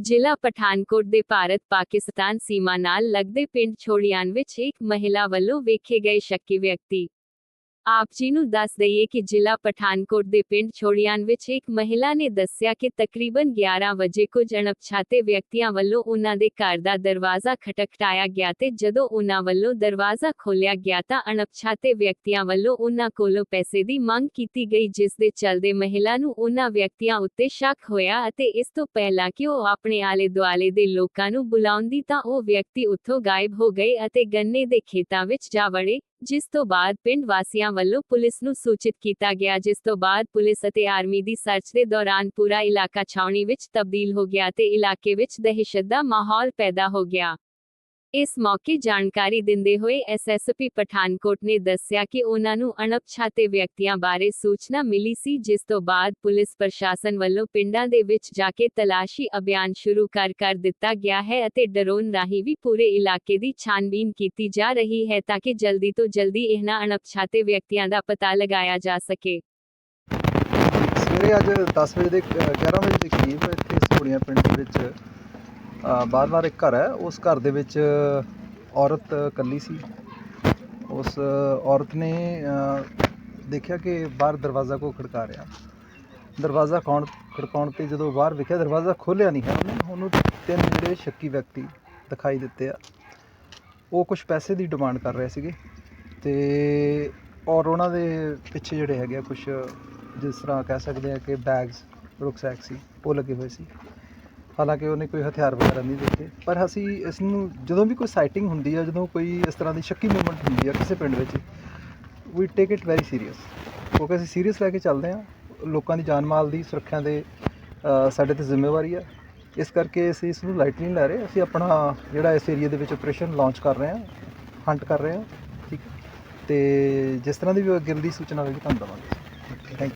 ਜ਼ਿਲ੍ਹਾ ਪਠਾਨਕੋਟ ਦੇ ਭਾਰਤ-ਪਾਕਿਸਤਾਨ ਸੀਮਾ ਨਾਲ ਲੱਗਦੇ ਪਿੰਡ ਛੋੜੀਆਂ ਵਿੱਚ ਇੱਕ ਮਹਿਲਾ ਵੱਲੋਂ ਵੇਖੇ ਗਏ ਸ਼ੱਕੀ ਵਿਅਕਤੀ ਆਪ ਜੀ ਨੂੰ ਦੱਸ ਦਈਏ ਕਿ ਜ਼ਿਲ੍ਹਾ ਪਠਾਨਕੋਟ ਦੇ ਪਿੰਡ ਛੋੜੀਆਂ ਵਿੱਚ ਇੱਕ ਮਹਿਲਾ ਨੇ ਦੱਸਿਆ ਕਿ ਤਕਰੀਬਨ 11 ਵਜੇ ਕੁਝ ਅਣਪਛਾਤੇ ਵਿਅਕਤੀਆਂ ਵੱਲੋਂ ਉਹਨਾਂ ਦੇ ਘਰ ਦਾ ਦਰਵਾਜ਼ਾ ਖਟਖਟਾਇਆ ਗਿਆ ਤੇ ਜਦੋਂ ਉਹਨਾਂ ਵੱਲੋਂ ਦਰਵਾਜ਼ਾ ਖੋਲ੍ਹਿਆ ਗਿਆ ਤਾਂ ਅਣਪਛਾਤੇ ਵਿਅਕਤੀਆਂ ਵੱਲੋਂ ਉਹਨਾਂ ਕੋਲੋਂ ਪੈਸੇ ਦੀ ਮੰਗ ਕੀਤੀ ਗਈ, ਜਿਸ ਦੇ ਚੱਲਦੇ ਮਹਿਲਾ ਨੂੰ ਉਹਨਾਂ ਵਿਅਕਤੀਆਂ ਉੱਤੇ ਸ਼ੱਕ ਹੋਇਆ ਅਤੇ ਇਸ ਤੋਂ ਪਹਿਲਾਂ ਕਿ ਉਹ ਆਪਣੇ ਆਲੇ ਦੁਆਲੇ ਦੇ ਲੋਕਾਂ ਨੂੰ ਬੁਲਾਉਂਦੀ ਤਾਂ ਉਹ ਵਿਅਕਤੀ ਉੱਥੋਂ ਗਾਇਬ ਹੋ ਗਏ ਅਤੇ ਗੰਨੇ ਦੇ ਖੇਤਾਂ ਵਿੱਚ ਜਾ ਵੜੇ। ਜਿਸ ਤੋਂ ਬਾਅਦ ਪਿੰਡ ਵਾਸੀਆਂ ਵੱਲੋਂ ਪੁਲਿਸ ਨੂੰ ਸੂਚਿਤ ਕੀਤਾ ਗਿਆ, ਜਿਸ ਤੋਂ ਬਾਅਦ ਪੁਲਿਸ ਅਤੇ ਆਰਮੀ ਦੀ ਸਰਚ ਦੇ ਦੌਰਾਨ ਪੂਰਾ ਇਲਾਕਾ ਛਾਉਣੀ ਵਿੱਚ ਤਬਦੀਲ ਹੋ ਗਿਆ ਤੇ ਇਲਾਕੇ ਵਿੱਚ ਦਹਿਸ਼ਤ ਦਾ ਮਾਹੌਲ ਪੈਦਾ ਹੋ ਗਿਆ। ਇਸ ਮੌਕੇ ਜਾਣਕਾਰੀ ਦਿੰਦੇ ਹੋਏ ਐਸਐਸਪੀ ਪਠਾਨਕੋਟ ਨੇ ਦੱਸਿਆ ਕਿ ਉਹਨਾਂ ਨੂੰ ਅਣਪਛਾਤੇ ਵਿਅਕਤੀਆਂ ਬਾਰੇ ਸੂਚਨਾ ਮਿਲੀ ਸੀ, ਜਿਸ ਤੋਂ ਬਾਅਦ ਪੁਲਿਸ ਪ੍ਰਸ਼ਾਸਨ ਵੱਲੋਂ ਪਿੰਡਾਂ ਦੇ ਵਿੱਚ ਜਾ ਕੇ ਤਲਾਸ਼ੀ ਅਭਿਆਨ ਸ਼ੁਰੂ ਕਰ ਕਰ ਦਿੱਤਾ ਗਿਆ ਹੈ ਅਤੇ ਡਰੋਨ ਰਾਹੀਂ ਵੀ ਪੂਰੇ ਇਲਾਕੇ ਦੀ ਛਾਨਬੀਨ ਕੀਤੀ ਜਾ ਰਹੀ ਹੈ ਤਾਂ ਕਿ ਜਲਦੀ ਤੋਂ ਜਲਦੀ ਇਹਨਾਂ ਅਣਪਛਾਤੇ ਵਿਅਕਤੀਆਂ ਦਾ ਪਤਾ ਲਗਾਇਆ ਜਾ ਸਕੇ। ਸਵੇਰੇ ਅੱਜ 10 ਵਜੇ ਦੇ 11 ਵਜੇ ਦੇ ਕਰੀਬ ਇੱਥੇ ਸੋੜੀਆਂ ਪਿੰਡ ਦੇ ਵਿੱਚ ਬਾਰ-ਬਾਰ ਇੱਕ ਘਰ ਹੈ, ਉਸ ਘਰ ਦੇ ਵਿੱਚ ਔਰਤ ਇਕੱਲੀ ਸੀ। ਉਸ ਔਰਤ ਨੇ ਦੇਖਿਆ ਕਿ ਬਾਹਰ ਦਰਵਾਜ਼ਾ ਕੋ ਖੜਕਾ ਰਿਹਾ। ਦਰਵਾਜ਼ਾ ਕੌਣ ਖੜਕਾਉਣ ਤੇ ਜਦੋਂ ਬਾਹਰ ਵੇਖਿਆ, ਦਰਵਾਜ਼ਾ ਖੋਲ੍ਹਿਆ ਨਹੀਂ ਹੈ, ਉਹਨੇ ਉਹਨੂੰ ਤਿੰਨ ਜਿਹੜੇ ਸ਼ੱਕੀ ਵਿਅਕਤੀ ਦਿਖਾਈ ਦਿੱਤੇ ਆ। ਉਹ ਕੁਝ ਪੈਸੇ ਦੀ ਡਿਮਾਂਡ ਕਰ ਰਹੇ ਸੀਗੇ ਤੇ ਔਰ ਉਹਨਾਂ ਦੇ ਪਿੱਛੇ ਜਿਹੜੇ ਹੈਗੇ ਆ ਕੁਝ ਜਿਸ ਤਰ੍ਹਾਂ ਕਹਿ ਸਕਦੇ ਆ ਕਿ ਬੈਗਸ ਰੁਕਸੈਕ ਸੀ, ਉਹ ਲੱਗੇ ਹੋਏ ਸੀ। ਹਾਲਾਂਕਿ ਉਹਨੇ ਕੋਈ ਹਥਿਆਰ ਵਗੈਰਾ ਨਹੀਂ ਦਿੱਤੇ, ਪਰ ਅਸੀਂ ਇਸ ਨੂੰ ਜਦੋਂ ਵੀ ਕੋਈ ਸਾਈਟਿੰਗ ਹੁੰਦੀ ਹੈ ਜਦੋਂ ਕੋਈ ਇਸ ਤਰ੍ਹਾਂ ਦੀ ਸ਼ੱਕੀ ਮੂਵਮੈਂਟ ਹੁੰਦੀ ਹੈ ਕਿਸੇ ਪਿੰਡ ਵਿੱਚ ਵੀ ਟੇਕ ਇਟ ਵੈਰੀ ਸੀਰੀਅਸ ਕਿਉਂਕਿ ਅਸੀਂ ਸੀਰੀਅਸ ਲੈ ਕੇ ਚੱਲਦੇ ਹਾਂ, ਲੋਕਾਂ ਦੀ ਜਾਨ ਮਾਲ ਦੀ, ਸੁਰੱਖਿਆ ਦੇ ਸਾਡੇ ਤੇ ਜ਼ਿੰਮੇਵਾਰੀ ਹੈ ਇਸ ਕਰਕੇ ਅਸੀਂ ਇਸ ਨੂੰ ਲਾਈਟਲੀ ਨਹੀਂ ਲੈ ਰਹੇ, ਅਸੀਂ ਆਪਣਾ ਜਿਹੜਾ ਇਸ ਏਰੀਆ ਦੇ ਵਿੱਚ ਆਪਰੇਸ਼ਨ ਲਾਂਚ ਕਰ ਰਹੇ ਹਾਂ ਹੰਟ ਕਰ ਰਹੇ ਹਾਂ, ਠੀਕ ਹੈ। ਤੇ ਜਿਸ ਤਰ੍ਹਾਂ ਦੀ ਵੀ ਅੱਗੇ ਦੀ ਸੂਚਨਾ ਹੋਵੇਗੀ ਤੁਹਾਨੂੰ ਦੇਵਾਂਗੇ।